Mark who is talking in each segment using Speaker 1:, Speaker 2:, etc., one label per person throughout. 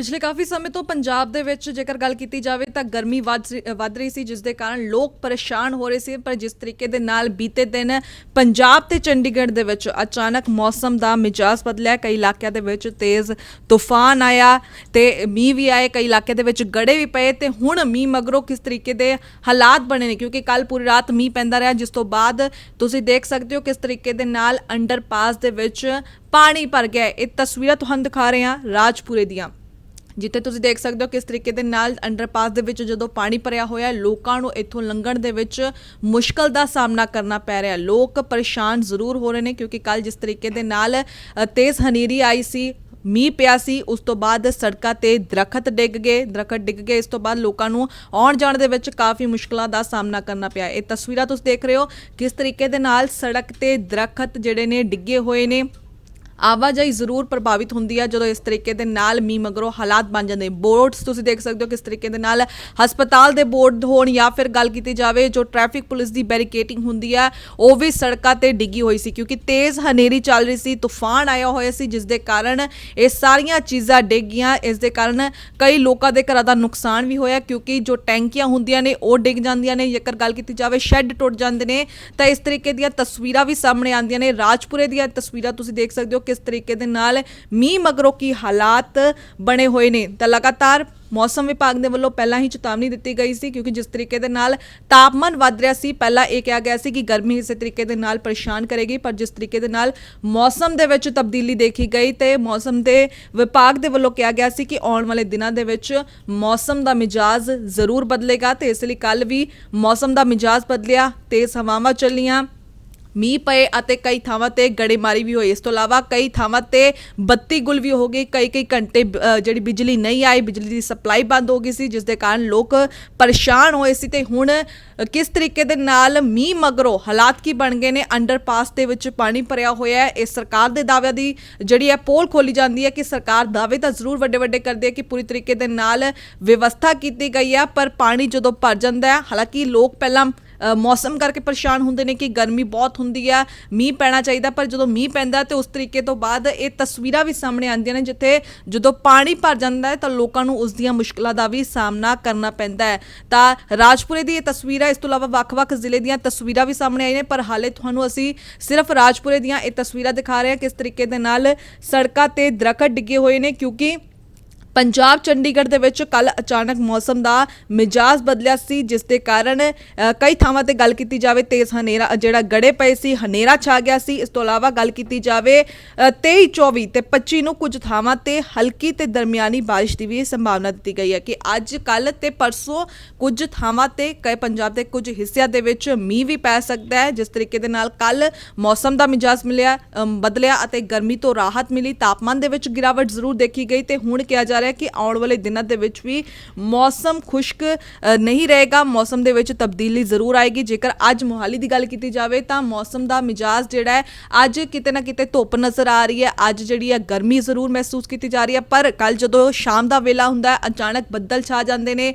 Speaker 1: ਪਿਛਲੇ ਕਾਫੀ ਸਮੇਂ ਤੋਂ ਪੰਜਾਬ ਦੇ ਵਿੱਚ ਜੇਕਰ ਗੱਲ ਕੀਤੀ ਜਾਵੇ ਤਾਂ ਗਰਮੀ ਵੱਧ ਰਹੀ- ਵੱਧ ਰਹੀ ਸੀ, ਜਿਸ ਦੇ ਕਾਰਨ ਲੋਕ ਪਰੇਸ਼ਾਨ ਹੋ ਰਹੇ ਸੀ ਪਰ ਜਿਸ ਤਰੀਕੇ ਦੇ ਨਾਲ ਬੀਤੇ ਦਿਨ ਪੰਜਾਬ ਤੇ ਚੰਡੀਗੜ੍ਹ ਦੇ ਵਿੱਚ ਅਚਾਨਕ ਮੌਸਮ ਦਾ ਮਿਜਾਜ਼ ਬਦਲਿਆ। ਕਈ ਇਲਾਕਿਆਂ ਦੇ ਵਿੱਚ ਤੇਜ਼ ਤੂਫਾਨ ਆਇਆ ਤੇ ਮੀਂਹ ਵੀ ਆਏ, ਕਈ ਇਲਾਕਿਆਂ ਦੇ ਵਿੱਚ ਗੜੇ ਵੀ ਪਏ ਤੇ ਹੁਣ ਮੀਂਹ ਮਗਰੋਂ ਕਿਸ ਤਰੀਕੇ ਦੇ ਹਾਲਾਤ ਬਣੇ ਨੇ? ਕਿਉਂਕਿ ਕੱਲ ਪੂਰੀ ਰਾਤ ਮੀਂਹ ਪੈਂਦਾ ਰਿਹਾ। ਜਿਸ ਤੋਂ ਬਾਅਦ ਤੁਸੀਂ ਦੇਖ ਸਕਦੇ ਹੋ ਕਿਸ ਤਰੀਕੇ ਦੇ ਨਾਲ ਅੰਡਰਪਾਸ ਦੇ ਵਿੱਚ ਪਾਣੀ ਭਰ ਗਿਆ। ਇਹ ਤਸਵੀਰਾਂ ਤੁਹਾਨੂੰ ਦਿਖਾ ਰਹੇ ਹਾਂ ਰਾਜਪੁਰੇ ਦੀਆਂ। ਜਿੱਥੇ ਤੁਸੀਂ ਦੇਖ ਸਕਦੇ ਹੋ ਕਿਸ ਤਰੀਕੇ ਦੇ ਨਾਲ ਅੰਡਰਪਾਸ ਦੇ ਵਿੱਚ ਜਦੋਂ ਪਾਣੀ ਭਰਿਆ ਹੋਇਆ ਹੈ, ਲੋਕਾਂ ਨੂੰ ਇੱਥੋਂ ਲੰਘਣ ਦੇ ਵਿੱਚ ਮੁਸ਼ਕਲ ਦਾ ਸਾਹਮਣਾ ਕਰਨਾ ਪੈ ਰਿਹਾ ਲੋਕ ਪਰੇਸ਼ਾਨ ਜ਼ਰੂਰ ਹੋ ਰਹੇ ਨੇ ਕਿਉਂਕਿ ਕੱਲ ਜਿਸ ਤਰੀਕੇ ਦੇ ਨਾਲ ਤੇਜ਼ ਹਨੇਰੀ ਆਈ ਸੀ, ਮੀਂਹ ਪਿਆ ਸੀ, ਉਸ ਤੋਂ ਬਾਅਦ ਸੜਕਾਂ ਤੇ ਦਰਖਤ ਡਿੱਗ ਗਏ, ਦਰਖਤ ਡਿੱਗ ਗਏ, ਇਸ ਤੋਂ ਬਾਅਦ ਲੋਕਾਂ ਨੂੰ ਆਉਣ ਜਾਣ ਦੇ ਵਿੱਚ ਕਾਫੀ ਮੁਸ਼ਕਲਾਂ ਦਾ ਸਾਹਮਣਾ ਕਰਨਾ ਪਿਆ ਇਹ ਤਸਵੀਰਾਂ ਤੁਸੀਂ ਦੇਖ ਰਹੇ ਹੋ ਕਿਸ ਤਰੀਕੇ ਦੇ ਨਾਲ ਸੜਕ ਤੇ ਦਰਖਤ ਜਿਹੜੇ ਨੇ ਡਿੱਗੇ ਹੋਏ ਨੇ। ਆਵਾਜਾਈ ਜ਼ਰੂਰ ਪ੍ਰਭਾਵਿਤ ਹੁੰਦੀ ਹੈ ਜਦੋਂ ਇਸ ਤਰੀਕੇ ਦੇ ਨਾਲ ਮੀਂਹ ਮਗਰੋਂ ਹਾਲਾਤ ਬਣ ਜਾਂਦੇ ਬੋਰਡਸ ਤੁਸੀਂ ਦੇਖ ਸਕਦੇ ਹੋ ਕਿਸ ਤਰੀਕੇ ਦੇ ਨਾਲ ਹਸਪਤਾਲ ਦੇ ਬੋਰਡ ਹੋਣ ਜਾਂ ਫਿਰ ਗੱਲ ਕੀਤੀ ਜਾਵੇ ਜੋ ਟ੍ਰੈਫਿਕ ਪੁਲਿਸ ਦੀ ਬੈਰੀਕੇਟਿੰਗ ਹੁੰਦੀ ਹੈ ਉਹ ਵੀ ਸੜਕਾਂ ਤੇ ਡਿੱਗੀ ਹੋਈ ਸੀ ਕਿਉਂਕਿ ਤੇਜ਼ ਹਨੇਰੀ ਚੱਲ ਰਹੀ ਸੀ, ਤੂਫਾਨ ਆਇਆ ਹੋਇਆ ਸੀ, ਜਿਸ ਦੇ ਕਾਰਨ ਇਹ ਸਾਰੀਆਂ ਚੀਜ਼ਾਂ ਡਿੱਗ ਗਈਆਂ। ਇਸ ਦੇ ਕਾਰਨ ਕਈ ਲੋਕਾਂ ਦੇ ਘਰਾਂ ਦਾ ਨੁਕਸਾਨ ਵੀ ਹੋਇਆ ਕਿਉਂਕਿ ਜੋ ਟੈਂਕੀਆਂ ਹੁੰਦੀਆਂ ਨੇ, ਉਹ ਡਿੱਗ ਜਾਂਦੀਆਂ ਨੇ। ਜੇਕਰ ਗੱਲ ਕੀਤੀ ਜਾਵੇ, ਸ਼ੈੱਡ ਟੁੱਟ ਜਾਂਦੇ ਨੇ। ਤਾਂ ਇਸ ਤਰੀਕੇ ਦੀਆਂ ਤਸਵੀਰਾਂ ਵੀ ਸਾਹਮਣੇ ਆਉਂਦੀਆਂ ਨੇ। ਰਾਜਪੁਰੇ ਦੀਆਂ ਤਸਵੀਰਾਂ ਤੁਸੀਂ ਦੇਖ ਸਕਦੇ ਹੋ ਕਿਸ ਤਰੀਕੇ ਦੇ ਨਾਲ ਮੀਂਹ ਮਗਰੋਂ ਕੀ ਹਾਲਾਤ ਬਣੇ ਹੋਏ ਨੇ? ਤਾਂ ਲਗਾਤਾਰ ਮੌਸਮ ਵਿਭਾਗ ਦੇ ਵੱਲੋਂ ਪਹਿਲਾਂ ਹੀ ਚੇਤਾਵਨੀ ਦਿੱਤੀ ਗਈ ਸੀ ਕਿਉਂਕਿ ਜਿਸ ਤਰੀਕੇ ਦੇ ਨਾਲ ਤਾਪਮਾਨ ਵੱਧ ਰਿਹਾ ਸੀ, ਪਹਿਲਾਂ ਇਹ ਕਿਹਾ ਗਿਆ ਸੀ ਕਿ ਗਰਮੀ ਇਸੇ ਤਰੀਕੇ ਦੇ ਨਾਲ ਪਰੇਸ਼ਾਨ ਕਰੇਗੀ, ਪਰ ਜਿਸ ਤਰੀਕੇ ਦੇ ਨਾਲ ਮੌਸਮ ਦੇ ਵਿੱਚ ਤਬਦੀਲੀ ਦੇਖੀ ਗਈ ਤੇ ਮੌਸਮ ਦੇ ਵਿਭਾਗ ਦੇ ਵੱਲੋਂ ਕਿਹਾ ਗਿਆ ਸੀ ਕਿ ਆਉਣ ਵਾਲੇ ਦਿਨਾਂ ਦੇ ਵਿੱਚ ਮੌਸਮ ਦਾ ਮਿਜਾਜ਼ ਜ਼ਰੂਰ ਬਦਲੇਗਾ ਤੇ ਇਸ ਲਈ ਕੱਲ ਵੀ ਮੌਸਮ ਦਾ ਮਿਜਾਜ਼ ਬਦਲਿਆ, ਤੇਜ਼ ਹਵਾਵਾਂ ਚੱਲੀਆਂ। ਮੀਂਹ ਪਏ ਅਤੇ ਕਈ ਥਾਵਾਂ ਤੇ ਗੜੇਮਾਰੀ ਵੀ ਹੋਈ। ਇਸ ਤੋਂ ਇਲਾਵਾ ਕਈ ਥਾਵਾਂ ਤੇ ਬੱਤੀ ਗੁਲ ਵੀ ਹੋ ਗਈ। ਕਈ ਕਈ ਘੰਟੇ ਜਿਹੜੀ ਬਿਜਲੀ ਨਹੀਂ ਆਈ, ਬਿਜਲੀ ਦੀ ਸਪਲਾਈ ਬੰਦ ਹੋ ਗਈ ਸੀ, ਜਿਸ ਦੇ ਕਾਰਨ ਲੋਕ ਪਰੇਸ਼ਾਨ ਹੋਏ ਸੀ। ਤੇ ਹੁਣ ਕਿਸ ਤਰੀਕੇ ਦੇ ਨਾਲ ਮੀਂਹ ਮਗਰੋਂ ਹਾਲਾਤ ਕੀ ਬਣ ਗਏ ਨੇ? ਅੰਡਰਪਾਸ ਦੇ ਵਿੱਚ ਪਾਣੀ ਭਰਿਆ ਹੋਇਆ ਹੈ। ਇਹ ਸਰਕਾਰ ਦੇ ਦਾਅਵਿਆਂ ਦੀ ਜਿਹੜੀ ਹੈ ਪੋਲ ਖੋਲੀ ਜਾਂਦੀ ਹੈ ਕਿ ਸਰਕਾਰ ਦਾਅਵੇ ਤਾਂ ਜ਼ਰੂਰ ਵੱਡੇ ਵੱਡੇ ਕਰਦੀ ਹੈ ਕਿ ਪੂਰੀ ਤਰੀਕੇ ਦੇ ਨਾਲ ਵਿਵਸਥਾ ਕੀਤੀ ਗਈ ਹੈ, ਪਰ ਪਾਣੀ ਜਦੋਂ ਭਰ ਜਾਂਦਾ ਹੈ, ਹਾਲਾਂਕਿ ਲੋਕ ਪਹਿਲਾਂ ਮੌਸਮ ਕਰਕੇ ਪਰੇਸ਼ਾਨ ਹੁੰਦੇ ਨੇ ਕਿ ਗਰਮੀ ਬਹੁਤ ਹੁੰਦੀ ਆ, ਮੀਂਹ ਪੈਣਾ ਚਾਹੀਦਾ, ਪਰ ਜਦੋਂ ਮੀਂਹ ਪੈਂਦਾ ਤੇ ਉਸ ਤਰੀਕੇ ਤੋਂ ਬਾਅਦ ਇਹ ਤਸਵੀਰਾਂ ਵੀ ਸਾਹਮਣੇ ਆਉਂਦੀਆਂ ਨੇ, ਜਿੱਥੇ ਜਦੋਂ ਪਾਣੀ ਭਰ ਜਾਂਦਾ ਹੈ, ਤਾਂ ਲੋਕਾਂ ਨੂੰ ਉਸ ਦੀਆਂ ਮੁਸ਼ਕਲਾਂ ਦਾ ਵੀ ਸਾਹਮਣਾ ਕਰਨਾ ਪੈਂਦਾ ਹੈ। ਤਾਂ ਰਾਜਪੁਰੇ ਦੀ ਇਹ ਤਸਵੀਰਾਂ, ਇਸ ਤੋਂ ਇਲਾਵਾ ਵੱਖ-ਵੱਖ ਜ਼ਿਲ੍ਹੇ ਦੀਆਂ ਤਸਵੀਰਾਂ ਵੀ ਸਾਹਮਣੇ ਆਈਆਂ ਨੇ, ਪਰ ਹਾਲੇ ਤੁਹਾਨੂੰ ਅਸੀਂ ਸਿਰਫ ਰਾਜਪੁਰੇ ਦੀਆਂ ਇਹ ਤਸਵੀਰਾਂ ਦਿਖਾ ਰਹੇ ਹਾਂ ਕਿਸ ਤਰੀਕੇ ਦੇ ਨਾਲ ਸੜਕਾਂ ਤੇ ਦਰਖਤ ਡਿੱਗੇ ਹੋਏ ਨੇ, ਕਿਉਂਕਿ ਪੰਜਾਬ ਚੰਡੀਗੜ੍ਹ ਦੇ ਵਿੱਚ ਕੱਲ ਅਚਾਨਕ ਮੌਸਮ ਦਾ ਮਿਜਾਜ਼ ਬਦਲਿਆ ਸੀ ਜਿਸ ਦੇ ਕਾਰਨ ਕਈ ਥਾਵਾਂ ਤੇ ਗੱਲ ਕੀਤੀ ਜਾਵੇ ਤੇਜ਼ ਹਨੇਰਾ ਜਿਹੜਾ ਗੜੇ ਪਏ ਸੀ ਹਨੇਰਾ ਛਾ ਗਿਆ ਸੀ। ਇਸ ਤੋਂ ਇਲਾਵਾ ਗੱਲ ਕੀਤੀ ਜਾਵੇ ਅ, 23 24 ਤੇ 25 ਨੂੰ ਕੁਝ ਥਾਵਾਂ ਤੇ ਹਲਕੀ ਤੇ ਦਰਮਿਆਨੀ ਬਾਰਿਸ਼ ਦੀ ਵੀ ਸੰਭਾਵਨਾ ਦਿੱਤੀ ਗਈ ਹੈ ਕਿ ਅੱਜ ਕੱਲ ਤੇ ਪਰਸੋਂ ਕੁਝ ਥਾਵਾਂ ਤੇ ਕਈ ਪੰਜਾਬ ਦੇ ਕੁਝ ਹਿੱਸਿਆਂ ਦੇ ਵਿੱਚ ਮੀਂਹ ਵੀ ਪੈ ਸਕਦਾ ਹੈ। ਜਿਸ ਤਰੀਕੇ ਦੇ ਨਾਲ ਕੱਲ ਮੌਸਮ ਦਾ ਮਿਜਾਜ਼ ਮਿਲਿਆ ਬਦਲਿਆ ਅਤੇ ਗਰਮੀ ਤੋਂ ਰਾਹਤ ਮਿਲੀ। ਤਾਪਮਾਨ ਦੇ ਵਿੱਚ ਗਿਰਾਵਟ ਜ਼ਰੂਰ ਦੇਖੀ ਗਈ ਤੇ ਹੁਣ ਕਿਹਾ ਜਾ ਰਿਹਾ ਕਿ ਆਉਣ ਵਾਲੇ ਦਿਨਾਂ ਦੇ ਵਿੱਚ ਵੀ ਮੌਸਮ ਖੁਸ਼ਕ ਨਹੀਂ ਰਹੇਗਾ। ਮੌਸਮ ਦੇ ਵਿੱਚ ਤਬਦੀਲੀ ਜ਼ਰੂਰ ਆਏਗੀ। ਜੇਕਰ ਅੱਜ ਮੋਹਾਲੀ ਦੀ ਗੱਲ ਕੀਤੀ ਜਾਵੇ ਤਾਂ ਮੌਸਮ ਦਾ ਮਿਜਾਜ਼ ਜਿਹੜਾ ਹੈ, ਅੱਜ ਕਿਤੇ ਨਾ ਕਿਤੇ ਧੁੱਪ ਨਜ਼ਰ ਆ ਰਹੀ ਹੈ। ਅੱਜ ਜਿਹੜੀ ਹੈ ਗਰਮੀ ਜ਼ਰੂਰ ਮਹਿਸੂਸ ਕੀਤੀ ਜਾ ਰਹੀ ਹੈ। ਪਰ ਕੱਲ ਜਦੋਂ ਸ਼ਾਮ ਦਾ ਵੇਲਾ ਹੁੰਦਾ ਹੈ, ਅਚਾਨਕ ਬੱਦਲ ਛਾ ਜਾਂਦੇ ਨੇ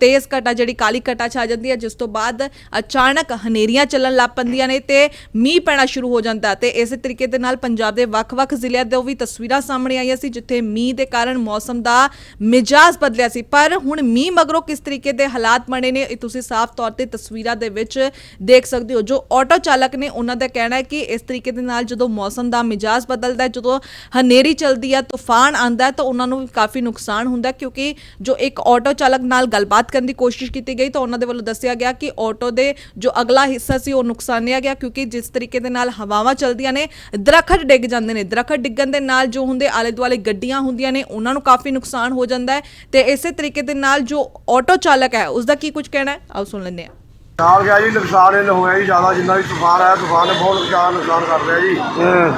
Speaker 1: ਤੇਜ਼ ਘਟਾ ਜਿਹੜੀ ਕਾਲੀ ਘਟਾ ਛਾ ਜਾਂਦੀ ਹੈ, ਜਿਸ ਤੋਂ ਬਾਅਦ ਅਚਾਨਕ ਹਨੇਰੀਆਂ ਚੱਲਣ ਲੱਗ ਪੈਂਦੀਆਂ ਨੇ ਤੇ ਮੀਂਹ ਪੈਣਾ ਸ਼ੁਰੂ ਹੋ ਜਾਂਦਾ ਹੈ। ਤੇ ਇਸੇ ਤਰੀਕੇ ਦੇ ਨਾਲ ਪੰਜਾਬ ਦੇ ਵੱਖ-ਵੱਖ ਜ਼ਿਲ੍ਹਿਆਂ ਦੇ ਵੀ ਤਸਵੀਰਾਂ ਸਾਹਮਣੇ ਆਈਆਂ ਸੀ, ਜਿੱਥੇ ਮੀਂਹ ਦੇ ਕਾਰਨ ਮੌਸਮ ਦਾ ਮਿਜਾਜ਼ ਬਦਲਿਆ ਸੀ। ਪਰ ਹੁਣ ਮੀਂਹ ਮਗਰੋਂ ਕਿਸ ਤਰੀਕੇ ਦੇ ਹਾਲਾਤ ਬਣੇ ਨੇ, ਇਹ ਤੁਸੀਂ ਸਾਫ਼ ਤੌਰ ਤੇ ਤਸਵੀਰਾਂ ਦੇ ਵਿੱਚ ਦੇਖ ਸਕਦੇ ਹੋ। ਜੋ ਆਟੋ ਚਾਲਕ ਨੇ ਉਹਨਾਂ ਦਾ ਕਹਿਣਾ ਹੈ ਕਿ ਇਸ ਤਰੀਕੇ ਦੇ ਨਾਲ ਜਦੋਂ ਮੌਸਮ ਦਾ ਮਿਜਾਜ਼ ਬਦਲਦਾ ਹੈ, ਜਦੋਂ ਹਨੇਰੀ ਚੱਲਦੀ ਹੈ, ਤੂਫਾਨ ਆਂਦਾ ਹੈ, ਤਾਂ ਉਹਨਾਂ ਨੂੰ ਕਾਫੀ ਨੁਕਸਾਨ ਹੁੰਦਾ ਕਿਉਂਕਿ ਜੋ ਇੱਕ ਆਟੋ ਚਾਲਕ ਨਾਲ ਗੱਲਬਾਤ ਕਰਨ ਦੀ ਕੋਸ਼ਿਸ਼ ਕੀਤੀ ਗਈ, ਤਾਂ ਉਹਨਾਂ ਦੇ ਵੱਲੋਂ ਦੱਸਿਆ ਗਿਆ ਕਿ ਆਟੋ ਦੇ ਜੋ ਅਗਲਾ ਹਿੱਸਾ ਸੀ, ਉਹ ਨੁਕਸਾਨਿਆ ਗਿਆ। ਕਿਉਂਕਿ ਜਿਸ ਤਰੀਕੇ ਦੇ ਨਾਲ ਹਵਾਵਾਂ ਚੱਲਦੀਆਂ ਨੇ, ਦਰਖਤ ਡਿੱਗ ਜਾਂਦੇ ਨੇ। ਦਰਖਤ ਡਿੱਗਣ ਦੇ ਨਾਲ ਜੋ ਹੁੰਦੇ ਆਲੇ ਦੁਆਲੇ ਗੱਡੀਆਂ ਹੁੰਦੀਆਂ ਨੇ, ਉਹਨਾਂ ਨੂੰ ਕਾਫੀ ਨੁਕਸਾਨ ਹੋ ਜਾਂਦਾ ਹੈ ਤੇ ਇਸੇ ਤਰੀਕੇ ਦੇ ਨਾਲ ਜੋ ਆਟੋ ਚਾਲਕ ਹੈ ਉਸ ਦਾ ਕੀ ਕੁਝ ਕਹਿਣਾ ਹੈ? ਆਓ ਸੁਣ ਲੈਂਦੇ ਹਾਂ।
Speaker 2: ਨਾਲ ਗਿਆ ਜੀ ਨੁਕਸਾਨ ਇਹ ਹੋਇਆ ਜੀ ਜ਼ਿਆਦਾ ਜਿੰਨਾ ਵੀ ਤੂਫਾਨ ਆਇਆ ਤੂਫਾਨ ਨੇ ਬਹੁਤ ਜ਼ਿਆਦਾ ਨੁਕਸਾਨ ਕਰ ਲਿਆ ਜੀ। ਹਾਂ।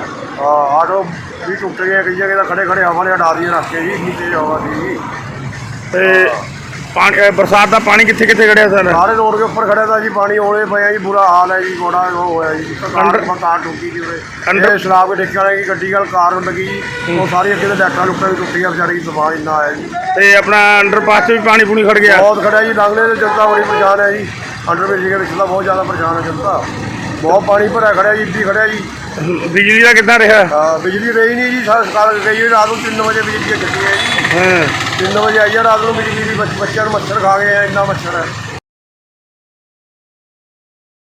Speaker 2: ਆਟੋ ਵੀ ਟੁੱਟ ਗਏ ਕਈ ਜਗ੍ਹਾ ਖੜੇ ਖੜੇ ਹਵਾ ਨੇ ਹਟਾ ਰੱਖ ਕੇ ਜੀ ਇੰਨੀ ਤੇਜ਼ ਹਵਾ ਸੀ ਜੀ।
Speaker 3: ਤੇ ਪਾਣੀ ਅਹ ਬਰਸਾਤ ਦਾ ਪਾਣੀ ਕਿੱਥੇ ਕਿੱਥੇ ਖੜਿਆ ਸਰ?
Speaker 2: ਸਾਰੇ ਰੋਡ ਦੇ ਉੱਪਰ ਖੜੇ ਤਾਂ ਜੀ ਪਾਣੀ ਹੋਲੇ ਪਿਆ ਜੀ ਬੁਰਾ ਹਾਲ ਹੈ ਜੀ ਬੜਾ ਉਹ ਹੋਇਆ ਜੀ। ਕਾਰ
Speaker 3: ਅੰਦਰ-
Speaker 2: ਕਾਰ ਠੁੱਕੀ ਜੀ ਉਰੇ। ਇਹ ਸ਼ਰਾਬ ਦੇ ਠੇਕੇ ਵਾਲੇ ਦੀ ਗੱਡੀ ਨਾਲ ਕਾਰ ਲੱਗੀ ਜੀ। ਉਹ ਸਾਰੀ ਅੱਗੇ ਦੇ ਡੈਕਾਂ ਲੁੱਟਾਂ ਵੀ ਟੁੱਟੀਆਂ ਵਿਚਾਰੀ ਤੂਫਾਨ ਇੰਨਾ ਆਇਆ ਜੀ।
Speaker 3: ਤੇ ਆਪਣਾ ਅੰਡਰਪਾਸ 'ਚ ਵੀ ਪਾਣੀ ਪੂਣੀ ਖੜ ਗਿਆ?
Speaker 2: ਬਹੁਤ ਖੜਾ ਜੀ ਲੰਘਲੇ ਤੇ ਜਨਤਾ ਬੜੀ ਪਰੇਸ਼ਾਨ ਹੈ ਜੀ। ਅੰਡਰਬ੍ਰਿਜ ਦੇ ਵਿੱਚ ਤਾਂ ਬਹੁਤ ਜ਼ਿਆਦਾ ਪਰੇਸ਼ਾਨ ਹੈ ਜਨਤਾ। ਬਹੁਤ ਪਾਣੀ ਭਰਿਆ ਖੜਿਆ ਜੀ ਇੱਦੀ ਖੜਿਆ ਜੀ।
Speaker 3: ਬਿਜਲੀ ਦਾ ਕਿੱਦਾਂ ਰਿਹਾ?
Speaker 2: ਹਾਂ ਬਿਜਲੀ ਰਹੀ ਨਹੀਂ ਜੀ ਸਰਕਾਰ ਗਈ ਹੋਈ ਰਾਤ ਨੂੰ 3 ਵਜੇ ਬਿਜਲੀ ਕੱਟੀ ਹੈ ਜੀ।
Speaker 3: ਹਾਂ।
Speaker 2: 3 ਵਜੇ ਆਈ ਆ, ਰਾਤ ਨੂੰ ਬਿਜਲੀ ਮੇਰੀ ਬੱਚ- ਬੱਚਿਆਂ ਨੂੰ ਮੱਛਰ ਖਾ ਗਏ ਆ ਇੰਨਾ ਮੱਛਰ ਹੈ।